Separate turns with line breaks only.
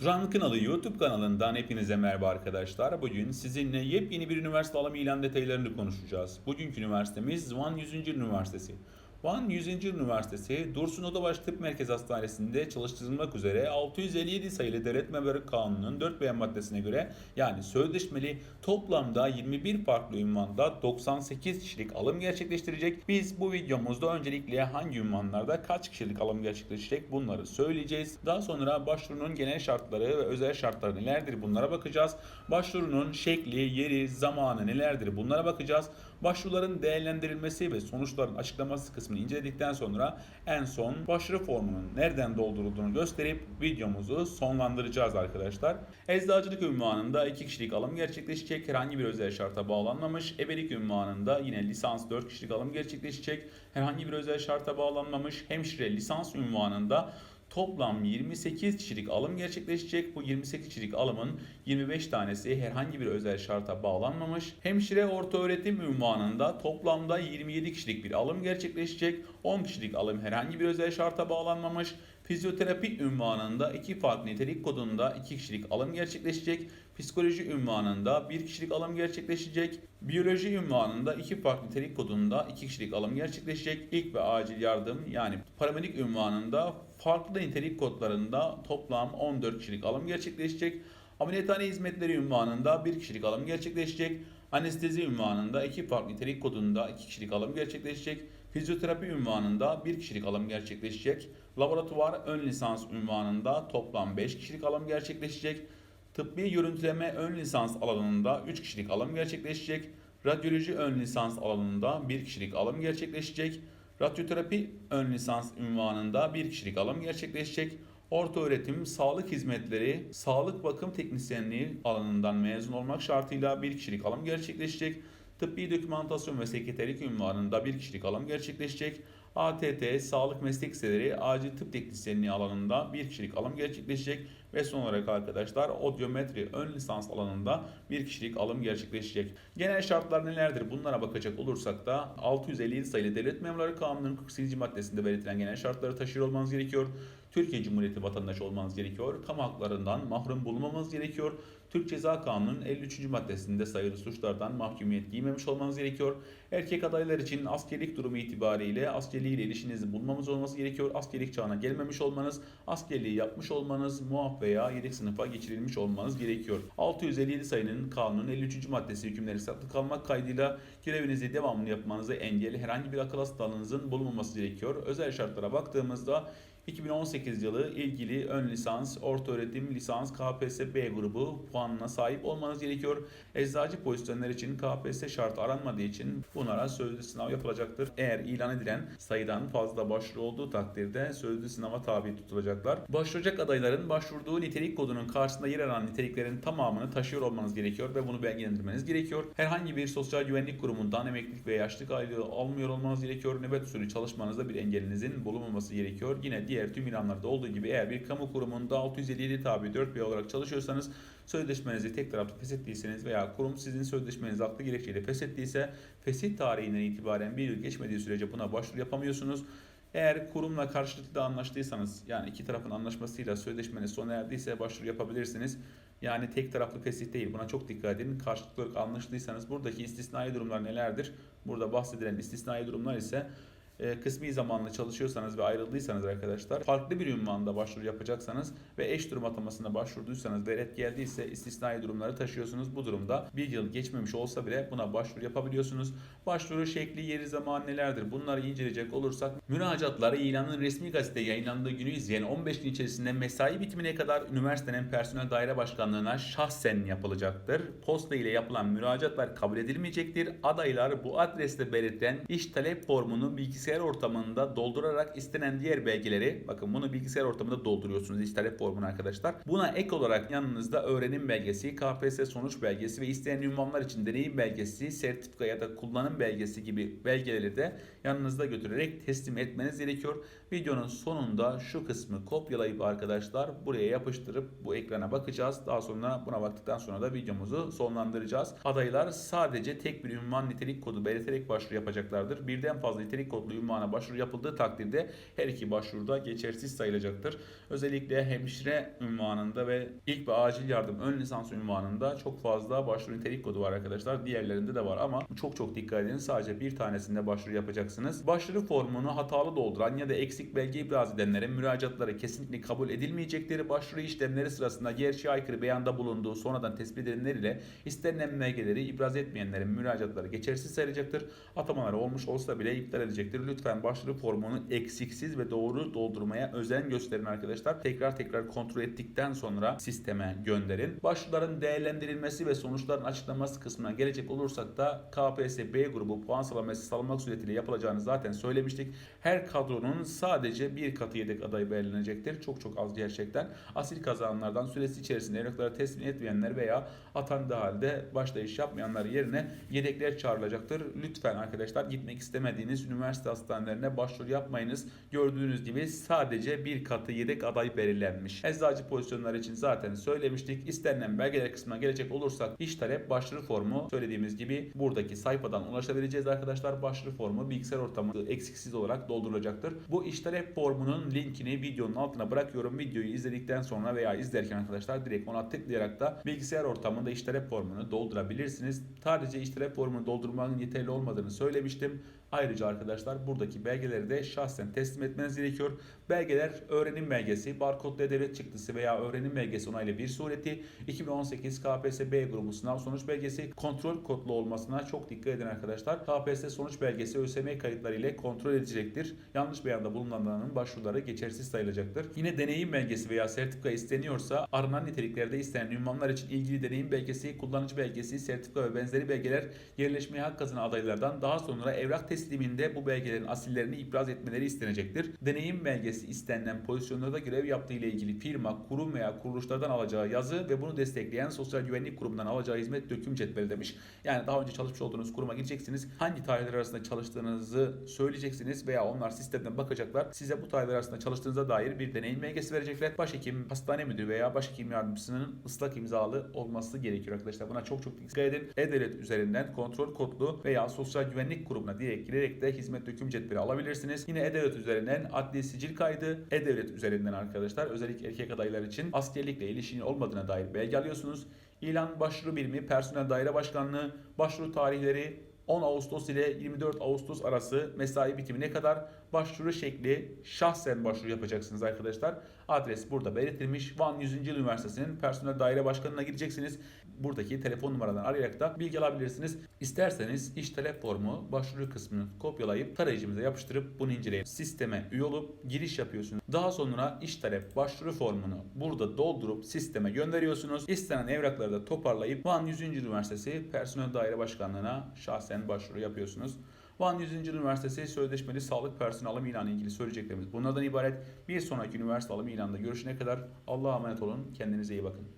Duran Kınalı YouTube kanalından hepinize merhaba arkadaşlar. Bugün sizinle yepyeni bir üniversite alımı ilan detaylarını konuşacağız. Bugünkü üniversitemiz Van 100. Üniversitesi. Van 100. Üniversitesi Dursun Odabaş Tıp Merkez Hastanesi'nde çalıştırılmak üzere 657 sayılı Devlet Memuru Kanunu'nun 4 beyan maddesine göre yani sözleşmeli toplamda 21 farklı ünvanda 98 kişilik alım gerçekleştirecek. Biz bu videomuzda öncelikle hangi ünvanlarda kaç kişilik alım gerçekleşecek bunları söyleyeceğiz. Daha sonra başvurunun genel şartları ve özel şartları nelerdir bunlara bakacağız. Başvurunun şekli, yeri, zamanı nelerdir bunlara bakacağız. Başvuruların değerlendirilmesi ve sonuçların açıklaması kısmını inceledikten sonra en son başvuru formunun nereden doldurulduğunu gösterip videomuzu sonlandıracağız arkadaşlar. Eczacılık ünvanında 2 kişilik alım gerçekleşecek. Herhangi bir özel şarta bağlanmamış. Ebelik ünvanında yine lisans 4 kişilik alım gerçekleşecek. Herhangi bir özel şarta bağlanmamış. Hemşire lisans ünvanında Toplam 28 kişilik alım gerçekleşecek. Bu 28 kişilik alımın 25 tanesi herhangi bir özel şarta bağlanmamış. Hemşire orta öğretim ünvanında toplamda 27 kişilik bir alım gerçekleşecek. 10 kişilik alım herhangi bir özel şarta bağlanmamış. Fizyoterapi ünvanında iki farklı nitelik kodunda 2 kişilik alım gerçekleşecek. Psikoloji ünvanında 1 kişilik alım gerçekleşecek. Biyoloji ünvanında iki farklı nitelik kodunda 2 kişilik alım gerçekleşecek. İlk ve acil yardım yani paramedik ünvanında farklı nitelik kodlarında toplam 14 kişilik alım gerçekleşecek. Ameliyathane hizmetleri ünvanında 1 kişilik alım gerçekleşecek. Anestezi ünvanında iki farklı nitelik kodunda 2 kişilik alım gerçekleşecek. Fizyoterapi ünvanında 1 kişilik alım gerçekleşecek. Laboratuvar ön lisans ünvanında toplam 5 kişilik alım gerçekleşecek. Tıbbi görüntüleme ön lisans alanında 3 kişilik alım gerçekleşecek. Radyoloji ön lisans alanında 1 kişilik alım gerçekleşecek. Radyoterapi ön lisans ünvanında 1 kişilik alım gerçekleşecek. Orta öğretim, sağlık hizmetleri, sağlık bakım teknisyenliği alanından mezun olmak şartıyla 1 kişilik alım gerçekleşecek. Tıbbi dokümantasyon ve sekreterlik ünvanında 1 kişilik alım gerçekleşecek. ATT, sağlık meslek liseleri, acil tıp teknisyenliği alanında 1 kişilik alım gerçekleşecek. Ve son olarak arkadaşlar odyometri ön lisans alanında 1 kişilik alım gerçekleşecek. Genel şartlar nelerdir bunlara bakacak olursak da 657 sayılı Devlet Memurları Kanunu'nun 48. maddesinde belirtilen genel şartları taşıyor olmanız gerekiyor. Türkiye Cumhuriyeti vatandaşı olmanız gerekiyor. Kamu haklarından mahrum bulunmamanız gerekiyor. Türk Ceza Kanunu'nun 53. maddesinde sayılı suçlardan mahkumiyet giymemiş olmanız gerekiyor. Erkek adaylar için askerlik durumu itibariyle askerliğiyle ilişkinizi bulmamız olması gerekiyor. Askerlik çağına gelmemiş olmanız, askerliği yapmış olmanız, muaf veya yedek sınıfa geçirilmiş olmanız gerekiyor. 657 sayının kanunun 53. maddesi hükümleri saklı kalmak kaydıyla görevinizi devamlı yapmanızı engelli herhangi bir akıl hastalığınızın bulunmaması gerekiyor. Özel şartlara baktığımızda 2018 yılı ilgili ön lisans, orta öğretim lisans KPSS B grubu puanına sahip olmanız gerekiyor. Eczacı pozisyonlar için KPSS şartı aranmadığı için bunlara sözlü sınav yapılacaktır. Eğer ilan edilen sayıdan fazla başvuru olduğu takdirde sözlü sınava tabi tutulacaklar. Başvuracak adayların başvurduğu nitelik kodunun karşısında yer alan niteliklerin tamamını taşıyor olmanız gerekiyor ve bunu belgelendirmeniz gerekiyor. Herhangi bir sosyal güvenlik kurumundan emeklilik ve yaşlık aylığı almıyor olmanız gerekiyor. Nöbet usulü çalışmanızda bir engelinizin bulunmaması gerekiyor. Yine diğer tüm ilanlarda olduğu gibi eğer bir kamu kurumunda 657 tabi 4 b olarak çalışıyorsanız sözleşmenizi tek taraflı feshettiyseniz veya kurum sizin sözleşmenizi haklı gerekçeyle feshettiyse fesih tarihinden itibaren bir yıl geçmediği sürece buna başvuru yapamıyorsunuz. Eğer kurumla karşılıklı anlaştıysanız yani iki tarafın anlaşmasıyla sözleşmeniz sona erdiyse başvuru yapabilirsiniz. Yani tek taraflı fesih değil. Buna çok dikkat edin. Karşılıklı anlaştıysanız buradaki istisnai durumlar nelerdir? Burada bahsedilen istisnai durumlar ise e, kısmi zamanlı çalışıyorsanız ve ayrıldıysanız arkadaşlar farklı bir ünvanda başvuru yapacaksanız ve eş durum atamasına başvurduysanız ve red geldiyse istisnai durumları taşıyorsunuz. Bu durumda bir yıl geçmemiş olsa bile buna başvuru yapabiliyorsunuz. Başvuru şekli, yeri, zaman nelerdir? Bunları inceleyecek olursak müracaatları ilanın resmi gazetede yayınlandığı günü izleyen 15 gün içerisinde mesai bitimine kadar üniversitenin personel daire başkanlığına şahsen yapılacaktır. Posta ile yapılan müracaatlar kabul edilmeyecektir. Adaylar bu adreste belirtilen iş talep formunu bilgisayar ortamında doldurarak istenen diğer belgeleri bakın bunu bilgisayar ortamında dolduruyorsunuz iş talep formunu arkadaşlar. Buna ek olarak yanınızda öğrenim belgesi, KPSS sonuç belgesi ve isteyen ünvanlar için deneyim belgesi, sertifika ya da kullanım belgesi gibi belgeleri de yanınızda götürerek teslim etmeniz gerekiyor. Videonun sonunda şu kısmı kopyalayıp arkadaşlar buraya yapıştırıp bu ekrana bakacağız. Daha sonra buna baktıktan sonra da videomuzu sonlandıracağız. Adaylar sadece tek bir ünvan nitelik kodu belirterek başvuru yapacaklardır. Birden fazla nitelik kodlu ünvana başvuru yapıldığı takdirde her iki başvuruda geçersiz sayılacaktır. Özellikle hemşire ünvanında ve ilk ve acil yardım ön lisans ünvanında çok fazla başvuru nitelik kodu var arkadaşlar. Diğerlerinde de var ama çok çok dikkat edin. Sadece bir tanesinde başvuru yapacaksınız. Başvuru formunu hatalı dolduran ya da eksik belge ibraz edenlerin müracaatları kesinlikle kabul edilmeyecektir. Başvuru işlemleri sırasında gerçeğe aykırı beyanda bulunduğu sonradan tespit edilenler ile istenilen belgeleri ibraz etmeyenlerin müracaatları geçersiz sayılacaktır. Atamalar olmuş olsa bile iptal edecektir. Lütfen başvuru formunu eksiksiz ve doğru doldurmaya özen gösterin arkadaşlar. Tekrar tekrar kontrol ettikten sonra sisteme gönderin. Başvuruların değerlendirilmesi ve sonuçların açıklanması kısmına gelecek olursak da KPSS B grubu puan sıralaması sağlamak suretiyle yapılacağını zaten söylemiştik. Her kadronun sadece bir katı yedek adayı belirlenecektir. Çok çok az gerçekten. Asil kazananlardan süresi içerisinde evrakları teslim etmeyenler veya atandığı halde başlayış yapmayanlar yerine yedekler çağrılacaktır. Lütfen arkadaşlar gitmek istemediğiniz üniversite hastanelerine başvuru yapmayınız. Gördüğünüz gibi sadece bir katı yedek aday belirlenmiş. Eczacı pozisyonları için zaten söylemiştik. İstenilen belgeler kısmına gelecek olursak iş talep başvuru formu söylediğimiz gibi buradaki sayfadan ulaşabileceğiz arkadaşlar. Başvuru formu bilgisayar ortamı eksiksiz olarak doldurulacaktır. Bu iş talep formunun linkini videonun altına bırakıyorum. Videoyu izledikten sonra veya izlerken arkadaşlar direkt ona tıklayarak da bilgisayar ortamında iş talep formunu doldurabilirsiniz. Sadece iş talep formunu doldurmanın yeterli olmadığını söylemiştim. Ayrıca arkadaşlar buradaki belgeleri de şahsen teslim etmeniz gerekiyor. Belgeler öğrenim belgesi, barkodlu devlet çıktısı veya öğrenim belgesi onaylı bir sureti, 2018 KPSS B grubu sınav sonuç belgesi kontrol kodlu olmasına çok dikkat edin arkadaşlar. KPSS sonuç belgesi ÖSYM kayıtları ile kontrol edilecektir. Yanlış beyanda bulunanların başvuruları geçersiz sayılacaktır. Yine deneyim belgesi veya sertifika isteniyorsa aranan niteliklerde istenen ünvanlar için ilgili deneyim belgesi, kullanıcı belgesi, sertifika ve benzeri belgeler yerleşmeye hak kazanan adaylardan daha sonra evrak tesliminde bu belgelerin asillerini ibraz etmeleri istenecektir. Deneyim belgesi istenilen pozisyonlarda görev yaptığı ile ilgili firma, kurum veya kuruluşlardan alacağı yazı ve bunu destekleyen sosyal güvenlik kurumundan alacağı hizmet döküm cetveli demiş. Yani daha önce çalışmış olduğunuz kuruma gideceksiniz. Hangi tarihler arasında çalıştığınızı söyleyeceksiniz veya onlar sistemden bakacaklar. Size bu tarihler arasında çalıştığınıza dair bir deneyim belgesi verecekler. Başhekim, hastane müdürü veya başhekim yardımcısının ıslak imzalı olması gerekiyor arkadaşlar. Buna çok çok dikkat edin. E-Devlet üzerinden kontrol kodlu veya sosyal güvenlik kurumuna direkt girerek de hizmet döküm cetveli alabilirsiniz. Yine E-Devlet üzerinden adli sicil kaydı, E-Devlet üzerinden arkadaşlar özellikle erkek adaylar için askerlikle ilişkinin olmadığına dair belge alıyorsunuz. İlan başvuru birimi, personel daire başkanlığı, başvuru tarihleri 10 Ağustos ile 24 Ağustos arası mesai bitimine kadar başvuru şekli şahsen başvuru yapacaksınız arkadaşlar. Adres burada belirtilmiş. Van 100. Yıl Üniversitesi'nin personel daire başkanına gideceksiniz. Buradaki telefon numaradan arayarak da bilgi alabilirsiniz. İsterseniz iş talep formu başvuru kısmını kopyalayıp tarayıcımıza yapıştırıp bunu inceleyip sisteme üye olup giriş yapıyorsunuz. Daha sonra iş talep başvuru formunu burada doldurup sisteme gönderiyorsunuz. İstenen evrakları da toparlayıp Van 100. Yıl Üniversitesi personel daire başkanlığına şahsen başvuru yapıyorsunuz. Van 100. Yıl Üniversitesi Sözleşmeli Sağlık Personel Alım İlanı ilgili söyleyeceklerimiz bunlardan ibaret. Bir sonraki üniversite alım ilanında görüşene kadar Allah'a emanet olun. Kendinize iyi bakın.